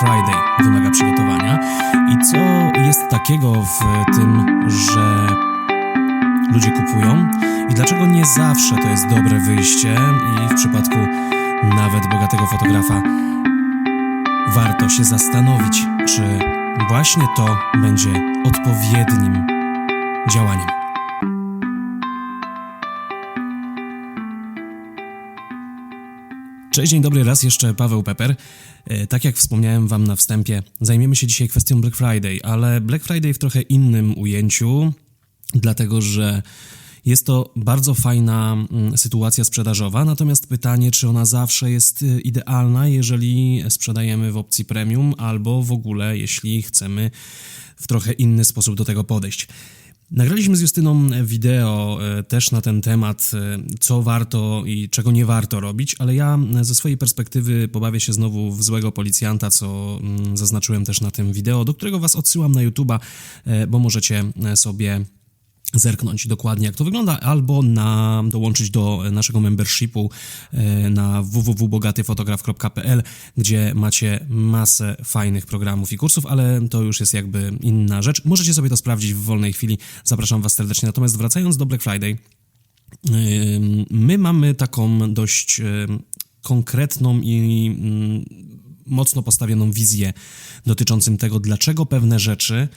Friday wymaga przygotowania. I co jest takiego w tym, że ludzie kupują? I dlaczego nie zawsze to jest dobre wyjście? I w przypadku nawet bogatego fotografa warto się zastanowić, czy właśnie to będzie odpowiednim działaniem. Cześć, dzień dobry, raz jeszcze Paweł Peper. E, Tak jak wspomniałem Wam na wstępie, zajmiemy się dzisiaj kwestią Black Friday, ale Black Friday w trochę innym ujęciu, dlatego że jest to bardzo fajna mm, sytuacja sprzedażowa, natomiast pytanie, czy ona zawsze jest y, idealna, jeżeli sprzedajemy w opcji premium, albo w ogóle, jeśli chcemy w trochę inny sposób do tego podejść. Nagraliśmy z Justyną wideo e, też na ten temat, e, co warto i czego nie warto robić, ale ja e, ze swojej perspektywy pobawię się znowu w złego policjanta, co mm, zaznaczyłem też na tym wideo, do którego Was odsyłam na YouTube'a, bo możecie sobie zerknąć dokładnie, jak to wygląda, albo na, dołączyć do naszego membershipu e, na www.bogatyfotograf.pl, gdzie macie masę fajnych programów i kursów, ale to już jest jakby inna rzecz. Możecie sobie to sprawdzić w wolnej chwili. Zapraszam Was serdecznie. Natomiast wracając do Black Friday, my mamy taką dość konkretną i ym, mocno postawioną wizję dotyczącą tego, dlaczego pewne rzeczy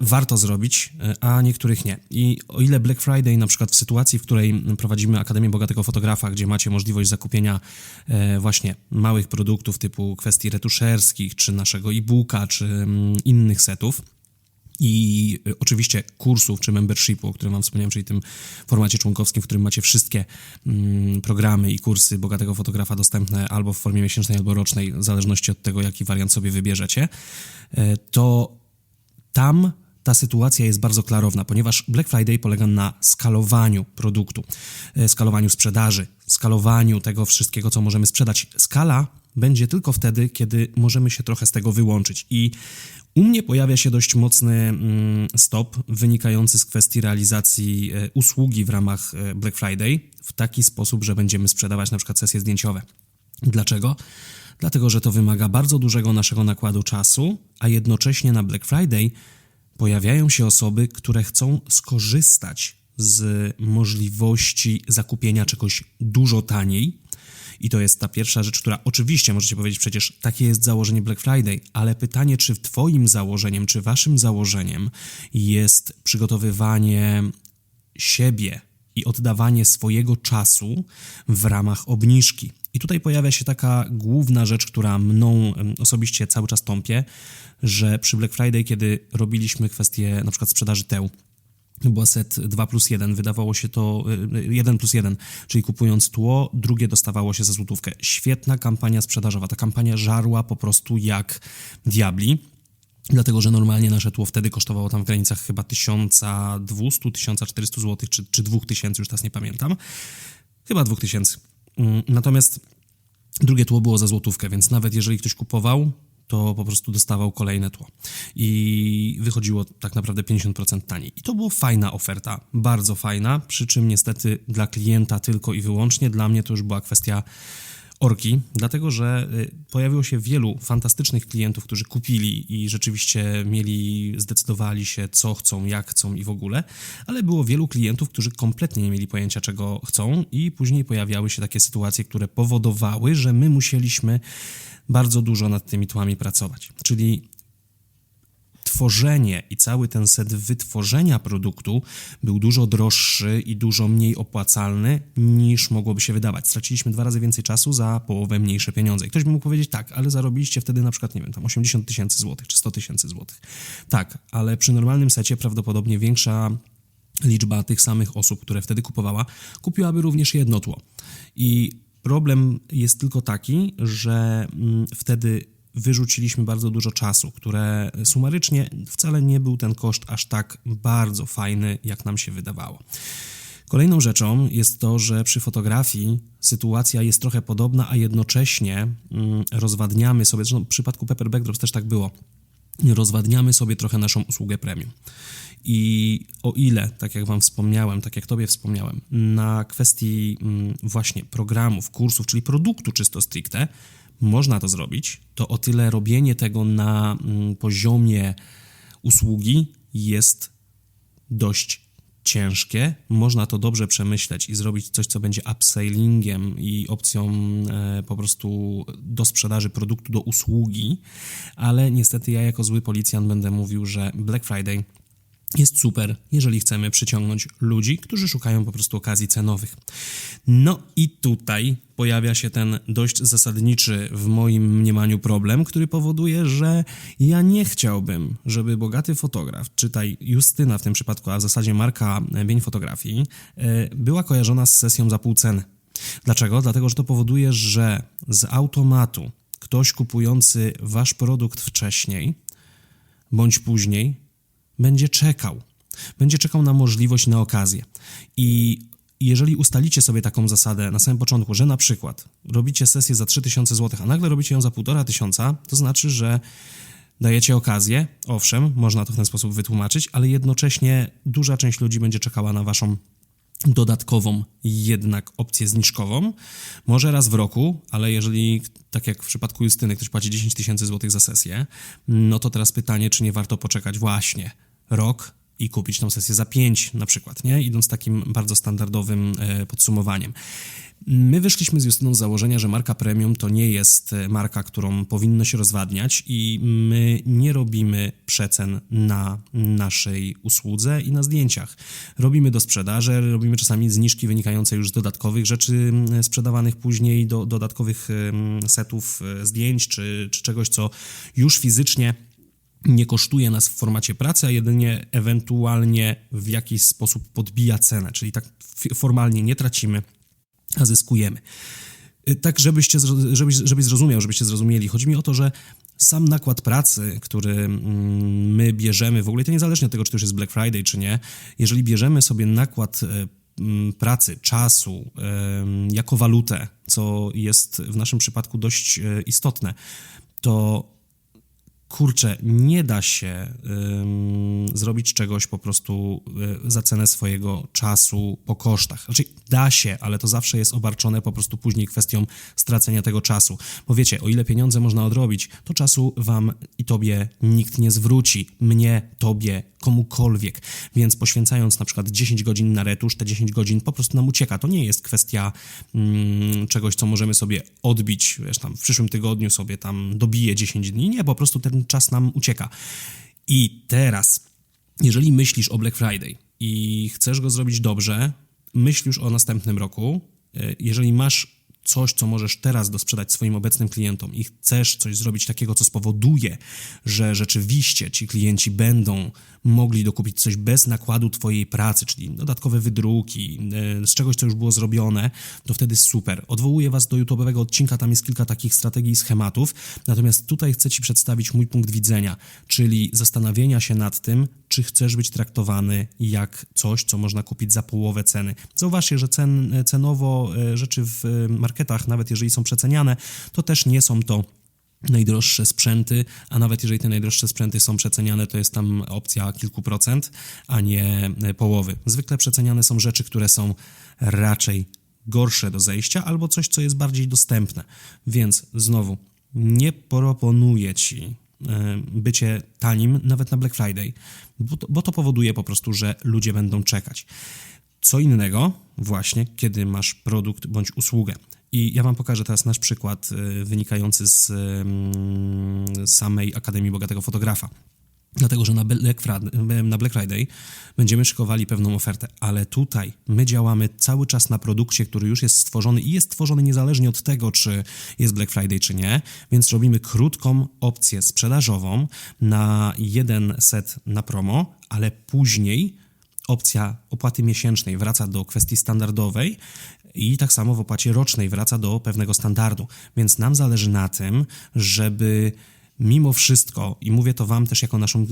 warto zrobić, e, a niektórych nie. I o ile Black Friday, na przykład w sytuacji, w której prowadzimy Akademię Bogatego Fotografa, gdzie macie możliwość zakupienia e, właśnie małych produktów typu kwestii retuszerskich, czy naszego e-booka, czy mm, innych setów, i oczywiście kursów czy membershipu, o którym Wam wspomniałem, czyli tym formacie członkowskim, w którym macie wszystkie mm, programy i kursy bogatego fotografa dostępne albo w formie miesięcznej, albo rocznej, w zależności od tego, jaki wariant sobie wybierzecie, e, to tam ta sytuacja jest bardzo klarowna, ponieważ Black Friday polega na skalowaniu produktu, e, skalowaniu sprzedaży, skalowaniu tego wszystkiego, co możemy sprzedać. Skala będzie tylko wtedy, kiedy możemy się trochę z tego wyłączyć. I u mnie pojawia się dość mocny mm, stop wynikający z kwestii realizacji e, usługi w ramach e, Black Friday w taki sposób, że będziemy sprzedawać na przykład sesje zdjęciowe. Dlaczego? Dlatego, że to wymaga bardzo dużego naszego nakładu czasu, a jednocześnie na Black Friday pojawiają się osoby, które chcą skorzystać z możliwości zakupienia czegoś dużo taniej. I to jest ta pierwsza rzecz, która oczywiście możecie powiedzieć, przecież takie jest założenie Black Friday, ale pytanie, czy Twoim założeniem, czy Waszym założeniem jest przygotowywanie siebie i oddawanie swojego czasu w ramach obniżki. I tutaj pojawia się taka główna rzecz, która mną osobiście cały czas tąpie, że przy Black Friday, kiedy robiliśmy kwestię na przykład sprzedaży teł, była set 2 plus 1, wydawało się to y, 1 plus 1, czyli kupując tło, drugie dostawało się za złotówkę. Świetna kampania sprzedażowa. Ta kampania żarła po prostu jak diabli. Dlatego, że normalnie nasze tło wtedy kosztowało tam w granicach chyba 1200-1400 zł, czy, czy 2000, już teraz nie pamiętam. Chyba 2000. Mm, Natomiast drugie tło było za złotówkę, więc nawet jeżeli ktoś kupował, to po prostu dostawał kolejne tło. I wychodziło tak naprawdę 50% taniej. I to była fajna oferta, bardzo fajna, przy czym niestety dla klienta tylko i wyłącznie, dla mnie to już była kwestia orki, dlatego że y, pojawiło się wielu fantastycznych klientów, którzy kupili i rzeczywiście mieli, zdecydowali się, co chcą, jak chcą i w ogóle, ale było wielu klientów, którzy kompletnie nie mieli pojęcia, czego chcą, i później pojawiały się takie sytuacje, które powodowały, że my musieliśmy bardzo dużo nad tymi tłami pracować. Czyli tworzenie i cały ten set wytworzenia produktu był dużo droższy i dużo mniej opłacalny niż mogłoby się wydawać. Straciliśmy dwa razy więcej czasu za połowę mniejsze pieniądze. I ktoś by mógł powiedzieć, tak, ale zarobiliście wtedy na przykład, nie wiem, tam 80 tysięcy złotych czy 100 tysięcy złotych. Tak, ale przy normalnym secie prawdopodobnie większa liczba tych samych osób, które wtedy kupowała, kupiłaby również jedno tło. I problem jest tylko taki, że mm, wtedy wyrzuciliśmy bardzo dużo czasu, które sumarycznie wcale nie był ten koszt aż tak bardzo fajny, jak nam się wydawało. Kolejną rzeczą jest to, że przy fotografii sytuacja jest trochę podobna, a jednocześnie mm, rozwadniamy sobie, zresztą w przypadku Pepper Backdrops też tak było, rozwadniamy sobie trochę naszą usługę premium. I o ile, tak jak Wam wspomniałem, tak jak Tobie wspomniałem, na kwestii mm, właśnie programów, kursów, czyli produktu czysto stricte, można to zrobić, to o tyle robienie tego na mm, poziomie usługi jest dość ciężkie. Można to dobrze przemyśleć i zrobić coś, co będzie upsellingiem i opcją e, po prostu do sprzedaży produktu do usługi, ale niestety ja jako zły policjant będę mówił, że Black Friday jest super, jeżeli chcemy przyciągnąć ludzi, którzy szukają po prostu okazji cenowych. No i tutaj pojawia się ten dość zasadniczy w moim mniemaniu problem, który powoduje, że ja nie chciałbym, żeby bogaty fotograf, czytaj Justyna w tym przypadku, a w zasadzie marka Bień Fotografii, e, była kojarzona z sesją za pół ceny. Dlaczego? Dlatego, że to powoduje, że z automatu ktoś kupujący wasz produkt wcześniej bądź później będzie czekał. Będzie czekał na możliwość, na okazję. I jeżeli ustalicie sobie taką zasadę na samym początku, że na przykład robicie sesję za 3000 zł, a nagle robicie ją za 1500, to znaczy, że dajecie okazję, owszem, można to w ten sposób wytłumaczyć, ale jednocześnie duża część ludzi będzie czekała na waszą dodatkową jednak opcję zniżkową. Może raz w roku, ale jeżeli, tak jak w przypadku Justyny, ktoś płaci 10 tysięcy złotych za sesję, no to teraz pytanie, czy nie warto poczekać właśnie rok i kupić tą sesję za 5 na przykład, nie? Idąc takim bardzo standardowym e, podsumowaniem. My wyszliśmy z Justyną z założenia, że marka premium to nie jest e, marka, którą powinno się rozwadniać i my nie robimy przecen na naszej usłudze i na zdjęciach. Robimy do sprzedaży, robimy czasami zniżki wynikające już z dodatkowych rzeczy sprzedawanych później, do dodatkowych setów e, zdjęć czy, czy czegoś, co już fizycznie nie kosztuje nas w formacie pracy, a jedynie ewentualnie w jakiś sposób podbija cenę, czyli tak formalnie nie tracimy, a zyskujemy. Y, tak, żebyście, żebyś, żebyś zrozumiał, żebyście zrozumieli. Chodzi mi o to, że sam nakład pracy, który mm, my bierzemy, w ogóle to niezależnie od tego, czy to już jest Black Friday, czy nie, jeżeli bierzemy sobie nakład y, mm, pracy, czasu jako walutę, co jest w naszym przypadku dość y, istotne, to kurczę, nie da się ym, zrobić czegoś po prostu y, za cenę swojego czasu po kosztach. Znaczy, da się, ale to zawsze jest obarczone po prostu później kwestią stracenia tego czasu. Bo wiecie, o ile pieniądze można odrobić, to czasu wam i tobie nikt nie zwróci. Mnie, tobie, komukolwiek. Więc poświęcając na przykład 10 godzin na retusz, te 10 godzin po prostu nam ucieka. To nie jest kwestia mm, czegoś, co możemy sobie odbić, wiesz, tam w przyszłym tygodniu sobie tam dobiję 10 dni. Nie, po prostu ten czas nam ucieka. I teraz, jeżeli myślisz o Black Friday i chcesz go zrobić dobrze, myśl już o następnym roku. E, jeżeli masz coś, co możesz teraz dosprzedać swoim obecnym klientom i chcesz coś zrobić takiego, co spowoduje, że rzeczywiście ci klienci będą mogli dokupić coś bez nakładu Twojej pracy, czyli dodatkowe wydruki, e, z czegoś, co już było zrobione, to wtedy super. Odwołuję Was do YouTube'owego odcinka, tam jest kilka takich strategii i schematów, natomiast tutaj chcę Ci przedstawić mój punkt widzenia, czyli zastanowienia się nad tym, czy chcesz być traktowany jak coś, co można kupić za połowę ceny. Zauważcie, że cen, cenowo e, rzeczy w e, marketach, nawet jeżeli są przeceniane, to też nie są to najdroższe sprzęty, a nawet jeżeli te najdroższe sprzęty są przeceniane, to jest tam opcja kilku procent, a nie e, połowy. Zwykle przeceniane są rzeczy, które są raczej gorsze do zejścia albo coś, co jest bardziej dostępne. Więc znowu, nie proponuję ci e, bycie tanim nawet na Black Friday, bo to, bo to powoduje po prostu, że ludzie będą czekać. Co innego właśnie, kiedy masz produkt bądź usługę. I ja Wam pokażę teraz nasz przykład y, wynikający z mm, samej Akademii Bogatego Fotografa. Dlatego, że na Black, Friday, na Black Friday będziemy szykowali pewną ofertę, ale tutaj my działamy cały czas na produkcie, który już jest stworzony i jest stworzony niezależnie od tego, czy jest Black Friday, czy nie, więc robimy krótką opcję sprzedażową na jeden set na promo, ale później opcja opłaty miesięcznej wraca do kwestii standardowej i tak samo w opłacie rocznej wraca do pewnego standardu. Więc nam zależy na tym, żeby mimo wszystko, i mówię to wam też jako naszym,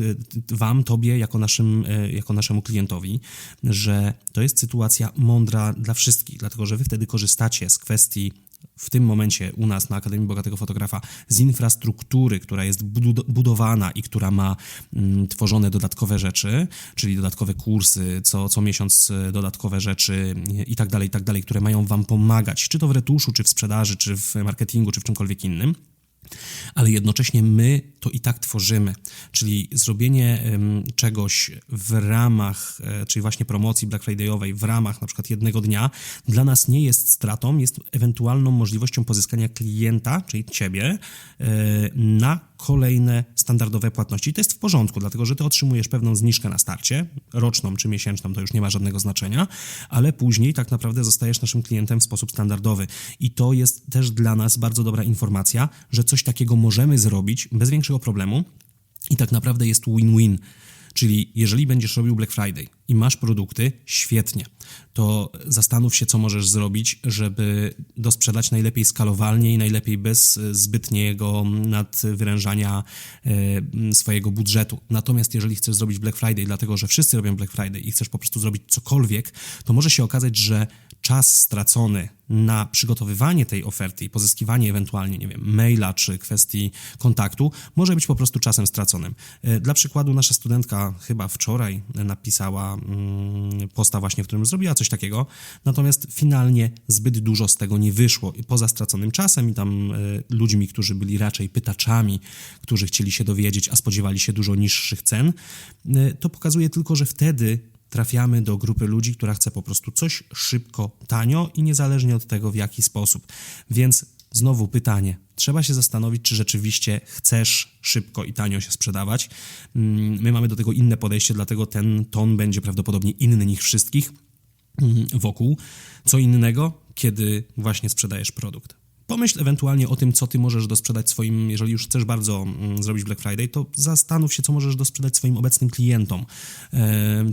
wam, tobie, jako, naszym, jako naszemu klientowi, że to jest sytuacja mądra dla wszystkich, dlatego że wy wtedy korzystacie z kwestii w tym momencie u nas na Akademii Bogatego Fotografa z infrastruktury, która jest budowana i która ma mm, tworzone dodatkowe rzeczy, czyli dodatkowe kursy, co, co miesiąc e, dodatkowe rzeczy i tak dalej, i tak dalej, które mają Wam pomagać, czy to w retuszu, czy w sprzedaży, czy w marketingu, czy w czymkolwiek innym ale jednocześnie my to i tak tworzymy. Czyli zrobienie czegoś w ramach, e, czyli właśnie promocji Black Friday'owej w ramach na przykład jednego dnia, dla nas nie jest stratą, jest ewentualną możliwością pozyskania klienta, czyli ciebie, e, na kolejne standardowe płatności. To jest w porządku, dlatego że ty otrzymujesz pewną zniżkę na starcie, roczną czy miesięczną, to już nie ma żadnego znaczenia, ale później tak naprawdę zostajesz naszym klientem w sposób standardowy. I to jest też dla nas bardzo dobra informacja, że coś takiego możemy zrobić bez większego problemu i tak naprawdę jest win-win. Czyli jeżeli będziesz robił Black Friday i masz produkty, świetnie. To zastanów się, co możesz zrobić, żeby dosprzedać najlepiej skalowalnie i najlepiej bez zbytniego nadwyrężania e, swojego budżetu. Natomiast jeżeli chcesz zrobić Black Friday, dlatego że wszyscy robią Black Friday i chcesz po prostu zrobić cokolwiek, to może się okazać, że czas stracony na przygotowywanie tej oferty i pozyskiwanie ewentualnie, nie wiem, maila czy kwestii kontaktu może być po prostu czasem straconym. E, dla przykładu, nasza studentka chyba wczoraj napisała mm, posta właśnie, w którym zrobiła coś takiego, natomiast finalnie zbyt dużo z tego nie wyszło. Poza straconym czasem i tam e, ludźmi, którzy byli raczej pytaczami, którzy chcieli się dowiedzieć, a spodziewali się dużo niższych cen, e, to pokazuje tylko, że wtedy trafiamy do grupy ludzi, która chce po prostu coś szybko, tanio i niezależnie od tego, w jaki sposób. Więc znowu pytanie. Trzeba się zastanowić, czy rzeczywiście chcesz szybko i tanio się sprzedawać. Mm, my mamy do tego inne podejście, dlatego ten ton będzie prawdopodobnie inny niż wszystkich mm, wokół. Co innego, kiedy właśnie sprzedajesz produkt. Pomyśl ewentualnie o tym, co ty możesz dosprzedać swoim, jeżeli już chcesz bardzo mm, zrobić Black Friday, to zastanów się, co możesz dosprzedać swoim obecnym klientom.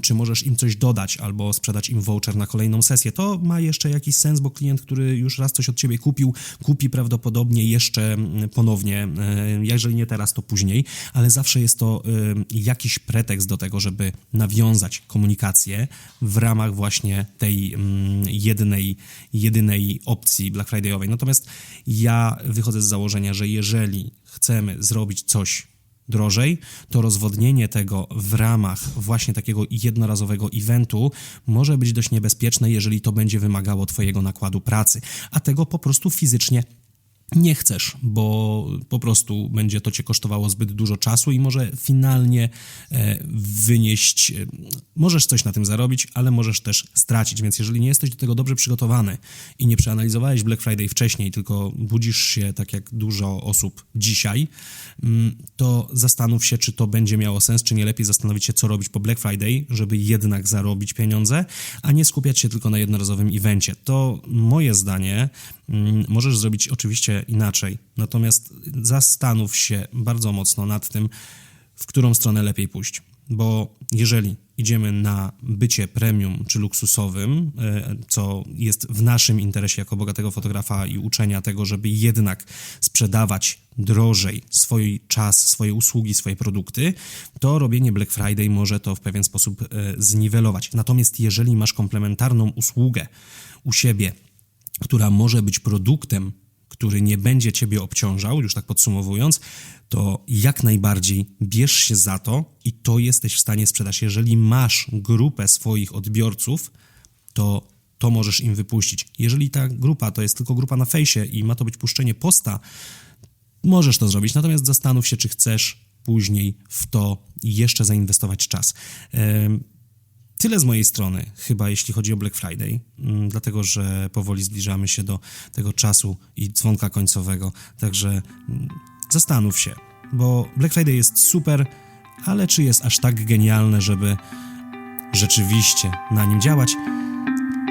Czy możesz im coś dodać albo sprzedać im voucher na kolejną sesję. To ma jeszcze jakiś sens, bo klient, który już raz coś od ciebie kupił, kupi prawdopodobnie jeszcze mm, ponownie. E, jeżeli nie teraz, to później, ale zawsze jest to jakiś pretekst do tego, żeby nawiązać komunikację w ramach właśnie tej mm, jednej, jedynej opcji Black Friday'owej. Natomiast ja wychodzę z założenia, że jeżeli chcemy zrobić coś drożej, to rozwodnienie tego w ramach właśnie takiego jednorazowego eventu może być dość niebezpieczne, jeżeli to będzie wymagało Twojego nakładu pracy, a tego po prostu fizycznie nie chcesz, bo po prostu będzie to cię kosztowało zbyt dużo czasu i może finalnie e, wynieść, e, możesz coś na tym zarobić, ale możesz też stracić. Więc jeżeli nie jesteś do tego dobrze przygotowany i nie przeanalizowałeś Black Friday wcześniej, tylko budzisz się tak jak dużo osób dzisiaj, mm, to zastanów się, czy to będzie miało sens, czy nie lepiej zastanowić się, co robić po Black Friday, żeby jednak zarobić pieniądze, a nie skupiać się tylko na jednorazowym evencie. To moje zdanie możesz zrobić oczywiście inaczej, natomiast zastanów się bardzo mocno nad tym, w którą stronę lepiej pójść. Bo jeżeli idziemy na bycie premium czy luksusowym, e, co jest w naszym interesie jako bogatego fotografa i uczenia tego, żeby jednak sprzedawać drożej swój czas, swoje usługi, swoje produkty, to robienie Black Friday może to w pewien sposób e, zniwelować. Natomiast jeżeli masz komplementarną usługę u siebie, która może być produktem, który nie będzie ciebie obciążał, już tak podsumowując, to jak najbardziej bierz się za to i to jesteś w stanie sprzedać. Jeżeli masz grupę swoich odbiorców, to to możesz im wypuścić. Jeżeli ta grupa to jest tylko grupa na fejsie i ma to być puszczenie posta, możesz to zrobić. Natomiast zastanów się, czy chcesz później w to jeszcze zainwestować czas. Tyle z mojej strony, chyba jeśli chodzi o Black Friday, mm, dlatego że powoli zbliżamy się do tego czasu i dzwonka końcowego. Także mm, zastanów się, bo Black Friday jest super, ale czy jest aż tak genialne, żeby rzeczywiście na nim działać?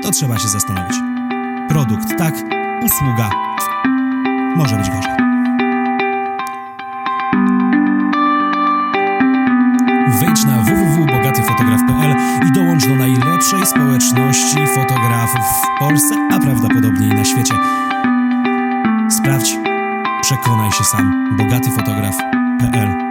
To trzeba się zastanowić. Produkt tak, usługa może być gorzej. Wejdź na i dołącz do najlepszej społeczności fotografów w Polsce, a prawdopodobnie i na świecie. Sprawdź, przekonaj się sam. bogatyfotograf.pl